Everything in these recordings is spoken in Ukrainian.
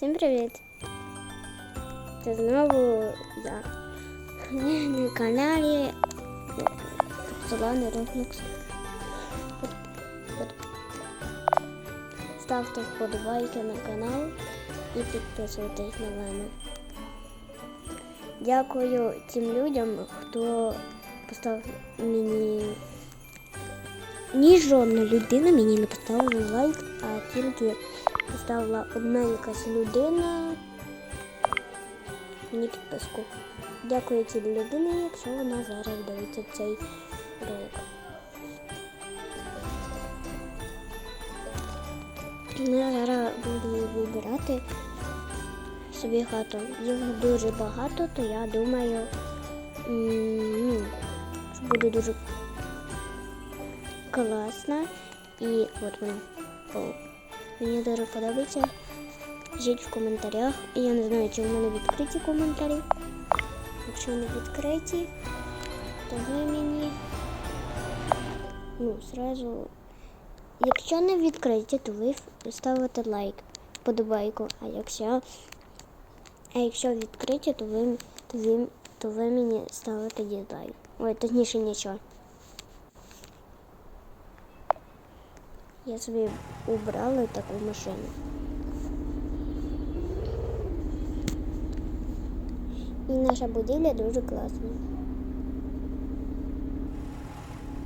Всім привіт! Це знову я на каналі Солоний Roblox. Ставте вподобайки на канал і підписуйтесь на мене. Дякую тим людям, хто поставив мені. Ні жодна людина мені не поставила лайк, а тільки поставила одна якась людина мені підписку. Дякую цій людині, якщо вона зараз дивиться цей ролик. Я зараз буду вибирати собі хату. Їх дуже багато, то я думаю, ну, що буде дуже класно. І от мені. Мені дуже подобається. Пишіть в коментарях. І я не знаю, чи в мене відкриті коментарі. Якщо не відкриті, то ви мені. Ну, зразу. Якщо не відкриті, то ви ставите лайк, подобайку. А якщо. А якщо відкриті, то ви, то ви, то ви мені ставите дізлайк. Ой, точніше нічого. Я собі убрала таку машину. І наша будівля дуже класна.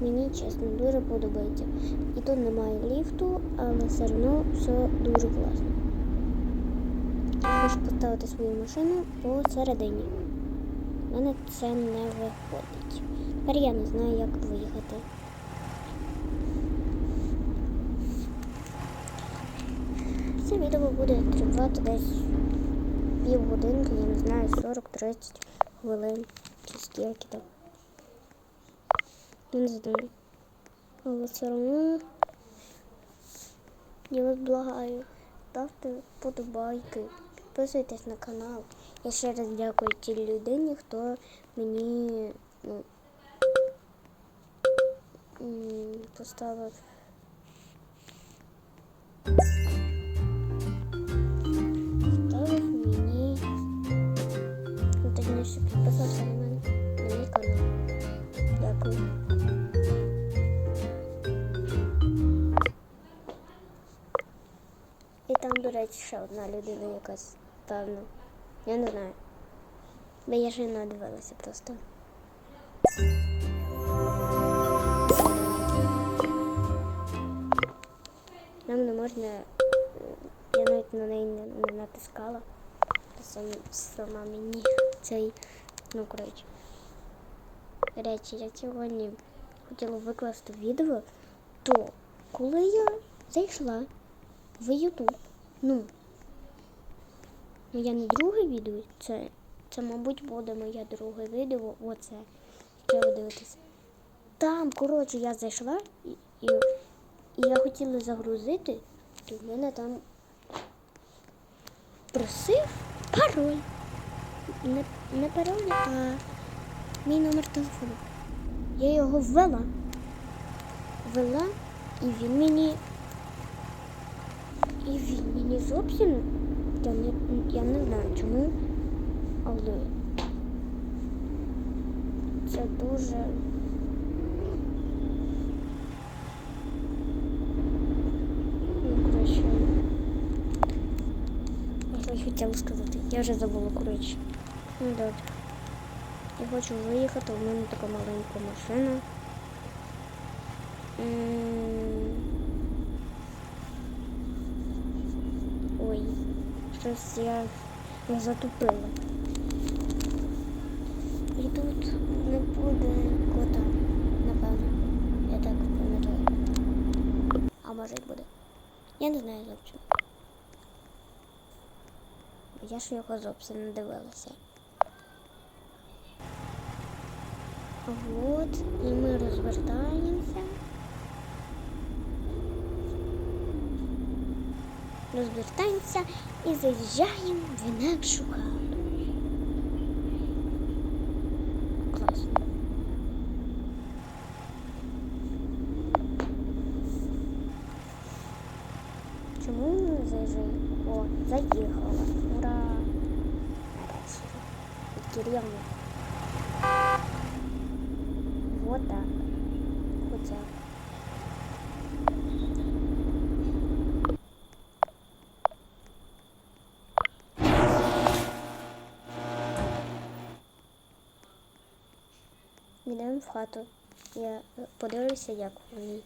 Мені чесно дуже подобається. І тут немає ліфту, але все одно все дуже класно. Можу поставити свою машину посередині. У мене це не виходить. Тепер я не знаю, як виїхати. Це відео буде тривати десь півгодинки, я не знаю, 40-30 хвилин чи скільки там. Не знаю. Але все одно я вас благаю. Ставте подобайки, підписуйтесь на канал. Я ще раз дякую тій людині, хто мені ну, поставив. Ще одна людина якась, певно. Я не знаю. Бо я ще не дивилася просто. Нам не можна. е, Я навіть на неї не, натискала. Сам, сама мені цей. Ну, коротше. Речі, я сьогодні хотіла викласти відео, то коли я зайшла в YouTube, ну, моє друге відео, це, це, мабуть, буде моє друге відео, оце, яке ви дивитесь. Там, коротше, я зайшла і, і, і я хотіла загрузити, то в мене там просив пароль. Не, не пароль, а мій номер телефону. Я його ввела. Ввела, і він мені. І він мені зовсім. Я не, я не знаю чому, але це дуже. Ну, хотіла сказати. Я вже забула, коротше. Ну добре. Я хочу виїхати, у мене така маленька машина. М. Ой, щось я, я затупила. І тут не буде кота, напевно. Я так пам'ятаю. А може й буде. Я не знаю зовсім. Я ж його зовсім не дивилася. Вот, і ми розвертаємося. Розвертаємося і заїжджаємо в інакшу хату. Класно. Чому не заїжджаємо? О, заїхала. Ура! Нарешті. Кирилл. Вот так. Хоча. Б. Йдемо в хату. Я подивлюся, як в ній.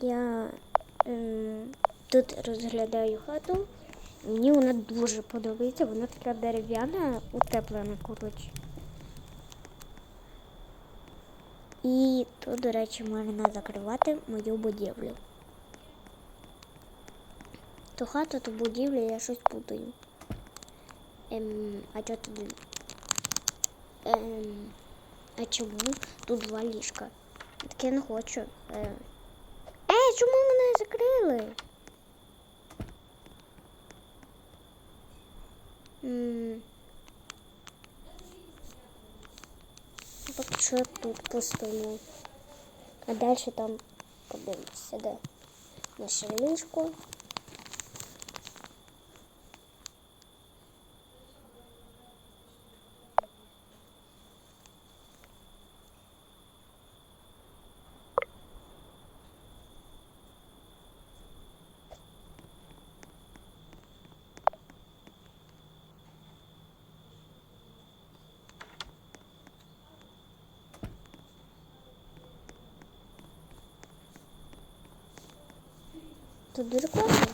Я ем, тут розглядаю хату. Мені вона дуже подобається. Вона така дерев'яна, утеплена, коротше. І тут, до речі, можна закривати мою будівлю. То хата, то будівля, я щось путаю. Ем, а чого тут? Ем, а чому тут два ліжка? Так я не хочу. Ем. Ей, чому мене закрили? М. Поки що тут пустимо. А далі там подивимося, де на ліжко. Тут дуже класно.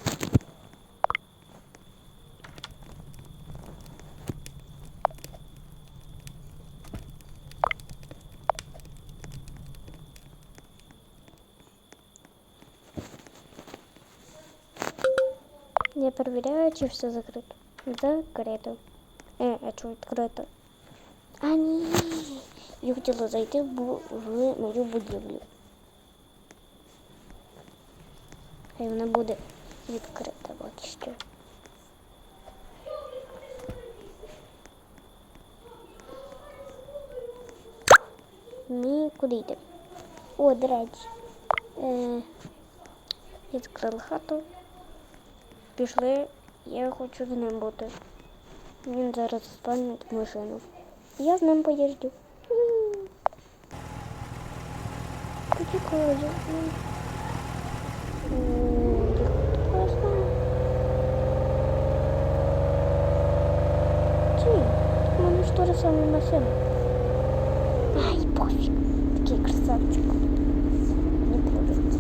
Я перевіряю, чи все закрито. Закрито. Е, а чого відкрито? А ні. Я хотіла зайти в, бу- в мою будівлю. Хай вона буде відкрита, от що. Ми куди йдемо? О, до речі. Е, відкрили хату. Пішли, я хочу з ним бути. Він зараз спальнить машину. Я з ним поїжджу. Почекаю. М. М, як класно. Чи? У мене ж то же саме машина. Ай, пофіг. Такий красавчик. Не подобається.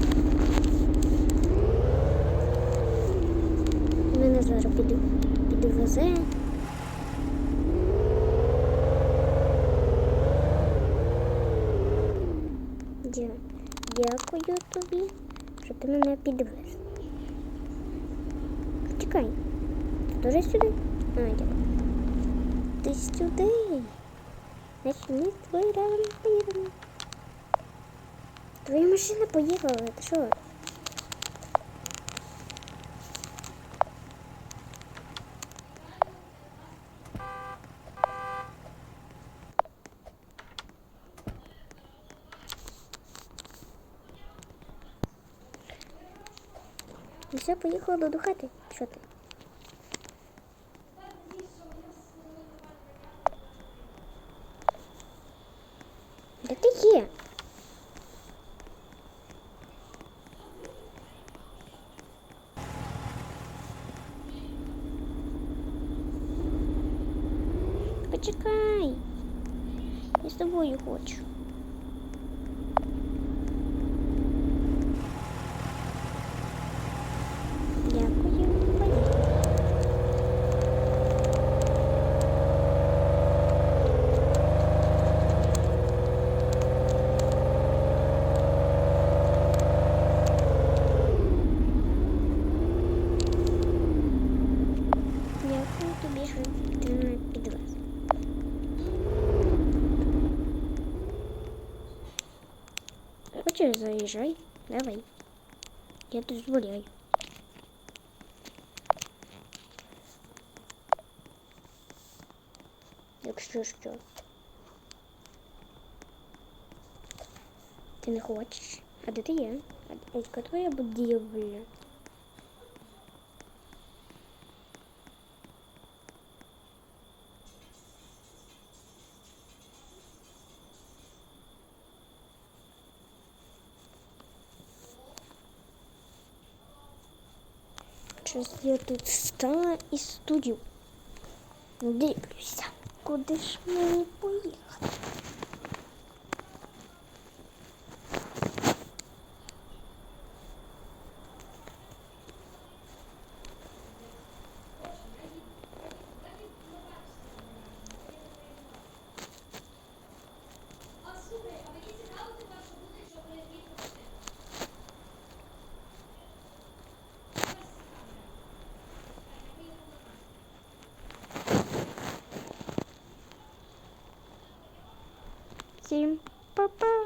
Мене зараз піду, підвезе. Дя- Дякую тобі, що ти мене підвез. Чекай. Ти теж сюди? А, дякую. Ти сюди. З тобою разом поїдемо. Твоя машина поїхала, ти що? Все, поїхала до хати. Що ти? Є? Хочеш, заїжджай. Давай. Я дозволяю. Якщо що. Ти не хочеш? А де ти є? А яка твоя будівля? Щось я тут стала і студію. Дивлюся, куди ж мені поїхати? Па-па!